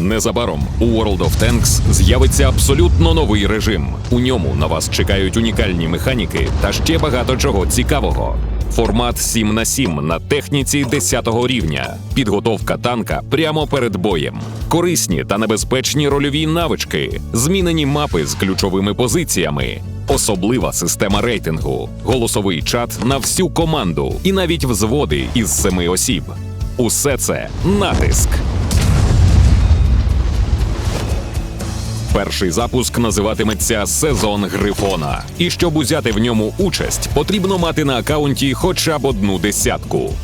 Незабаром у World of Tanks з'явиться абсолютно новий режим. У ньому на вас чекають унікальні механіки та ще багато чого цікавого. Формат 7 на 7 на техніці 10 рівня. Підготовка танка прямо перед боєм. Корисні та небезпечні рольові навички, змінені мапи з ключовими позиціями, особлива система рейтингу, голосовий чат на всю команду і навіть взводи із семи осіб. Усе це натиск. Перший запуск називатиметься Сезон Грифона. І щоб узяти в ньому участь, потрібно мати на акаунті хоча б одну десятку.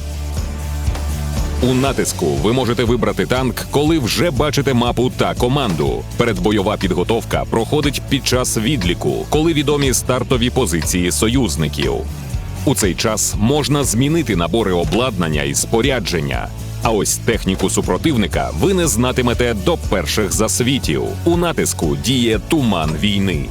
У натиску ви можете вибрати танк, коли вже бачите мапу та команду. Передбойова підготовка проходить під час відліку, коли відомі стартові позиції союзників. У цей час можна змінити набори обладнання і спорядження. А ось техніку супротивника ви не знатимете до перших засвітів. У натиску діє туман війни.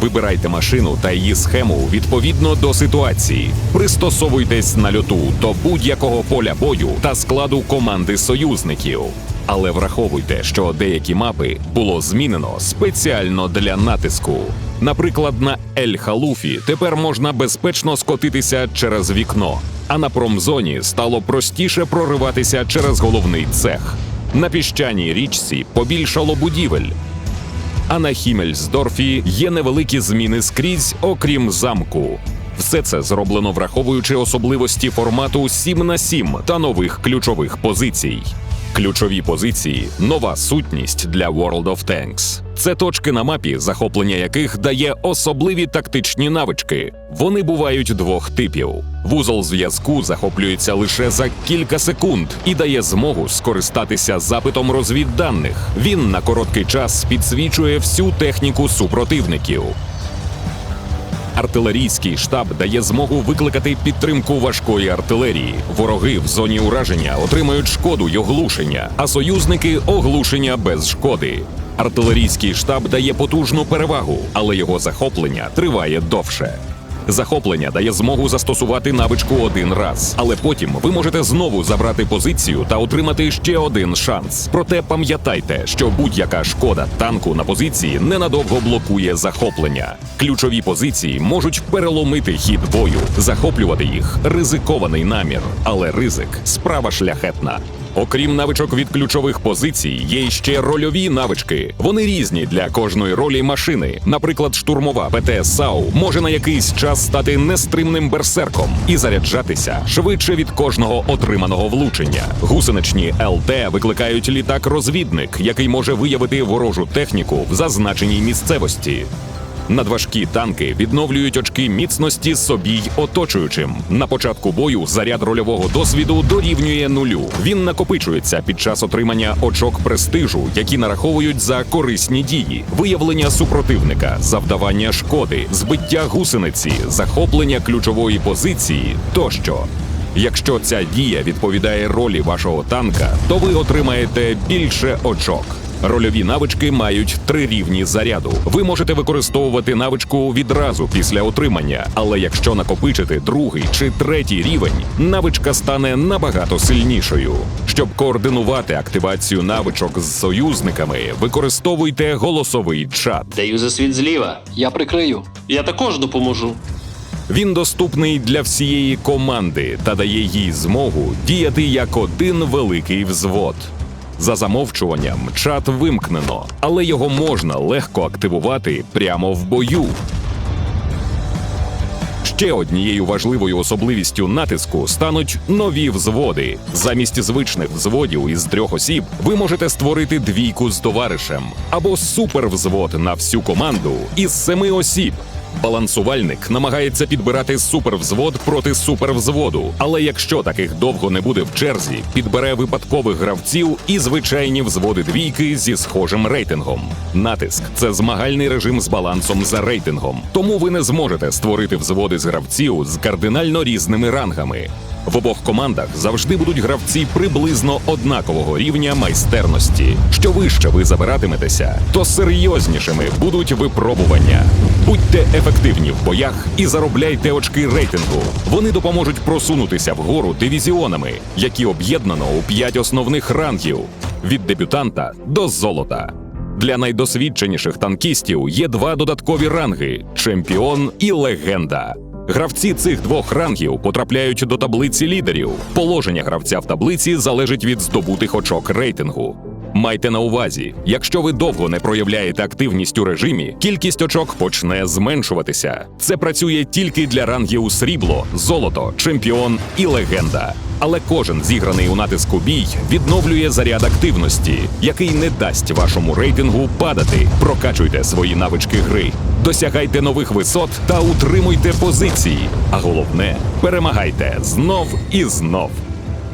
Вибирайте машину та її схему відповідно до ситуації. Пристосовуйтесь на льоту до будь-якого поля бою та складу команди союзників. Але враховуйте, що деякі мапи було змінено спеціально для натиску. Наприклад, на Ель-Халуфі тепер можна безпечно скотитися через вікно, а на промзоні стало простіше прориватися через головний цех. На піщаній річці побільшало будівель, а на Хімельсдорфі є невеликі зміни скрізь, окрім замку. Все це зроблено враховуючи особливості формату 7 на 7 та нових ключових позицій. Ключові позиції нова сутність для World of Tanks. Це точки на мапі, захоплення яких дає особливі тактичні навички. Вони бувають двох типів. Вузол зв'язку захоплюється лише за кілька секунд і дає змогу скористатися запитом розвідданих. Він на короткий час підсвічує всю техніку супротивників. Артилерійський штаб дає змогу викликати підтримку важкої артилерії. Вороги в зоні ураження отримають шкоду й оглушення, а союзники оглушення без шкоди. Артилерійський штаб дає потужну перевагу, але його захоплення триває довше. Захоплення дає змогу застосувати навичку один раз, але потім ви можете знову забрати позицію та отримати ще один шанс. Проте пам'ятайте, що будь-яка шкода танку на позиції ненадовго блокує захоплення. Ключові позиції можуть переломити хід бою. Захоплювати їх ризикований намір, але ризик справа шляхетна. Окрім навичок від ключових позицій, є ще рольові навички. Вони різні для кожної ролі машини. Наприклад, штурмова ПТ САУ може на якийсь час стати нестримним берсерком і заряджатися швидше від кожного отриманого влучення. Гусеничні ЛТ викликають літак-розвідник, який може виявити ворожу техніку в зазначеній місцевості. Надважкі танки відновлюють очки міцності собі й оточуючим. На початку бою заряд рольового досвіду дорівнює нулю. Він накопичується під час отримання очок престижу, які нараховують за корисні дії, виявлення супротивника, завдавання шкоди, збиття гусениці, захоплення ключової позиції тощо. Якщо ця дія відповідає ролі вашого танка, то ви отримаєте більше очок. Рольові навички мають три рівні заряду. Ви можете використовувати навичку відразу після отримання, але якщо накопичити другий чи третій рівень, навичка стане набагато сильнішою. Щоб координувати активацію навичок з союзниками, використовуйте голосовий чат. Даю за світ зліва. Я прикрию. Я також допоможу. Він доступний для всієї команди та дає їй змогу діяти як один великий взвод. За замовчуванням чат вимкнено, але його можна легко активувати прямо в бою. Ще однією важливою особливістю натиску стануть нові взводи. Замість звичних взводів із трьох осіб ви можете створити двійку з товаришем або супервзвод на всю команду із семи осіб. Балансувальник намагається підбирати супервзвод проти супервзводу, але якщо таких довго не буде в черзі, підбере випадкових гравців і звичайні взводи двійки зі схожим рейтингом. Натиск це змагальний режим з балансом за рейтингом, тому ви не зможете створити взводи з гравців з кардинально різними рангами. В обох командах завжди будуть гравці приблизно однакового рівня майстерності. Що вище ви забиратиметеся, то серйознішими будуть випробування. Будьте ефективні в боях і заробляйте очки рейтингу. Вони допоможуть просунутися вгору дивізіонами, які об'єднано у п'ять основних рангів. від дебютанта до золота. Для найдосвідченіших танкістів є два додаткові ранги чемпіон і легенда. Гравці цих двох рангів потрапляють до таблиці лідерів. Положення гравця в таблиці залежить від здобутих очок рейтингу. Майте на увазі, якщо ви довго не проявляєте активність у режимі, кількість очок почне зменшуватися. Це працює тільки для рангів срібло, золото, чемпіон і легенда. Але кожен зіграний у натиску бій відновлює заряд активності, який не дасть вашому рейтингу падати. Прокачуйте свої навички гри, досягайте нових висот та утримуйте позиції. А головне, перемагайте знов і знов.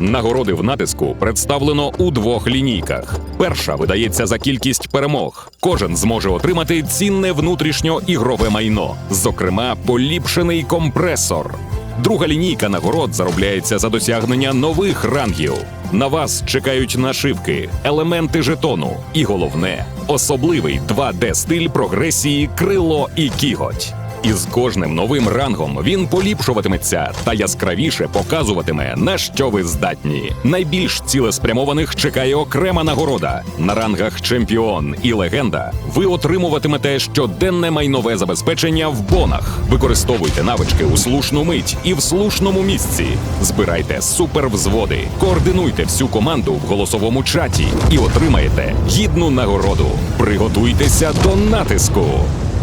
Нагороди в натиску представлено у двох лінійках. Перша видається за кількість перемог. Кожен зможе отримати цінне внутрішньоігрове майно, зокрема, поліпшений компресор. Друга лінійка нагород заробляється за досягнення нових рангів. На вас чекають нашивки, елементи жетону і головне особливий 2D-стиль прогресії крило і кіготь. І з кожним новим рангом він поліпшуватиметься та яскравіше показуватиме, на що ви здатні. Найбільш цілеспрямованих чекає окрема нагорода. На рангах чемпіон і легенда ви отримуватимете щоденне майнове забезпечення в бонах. Використовуйте навички у слушну мить і в слушному місці. Збирайте супервзводи, координуйте всю команду в голосовому чаті і отримаєте гідну нагороду. Приготуйтеся до натиску.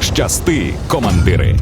Щасти, командири!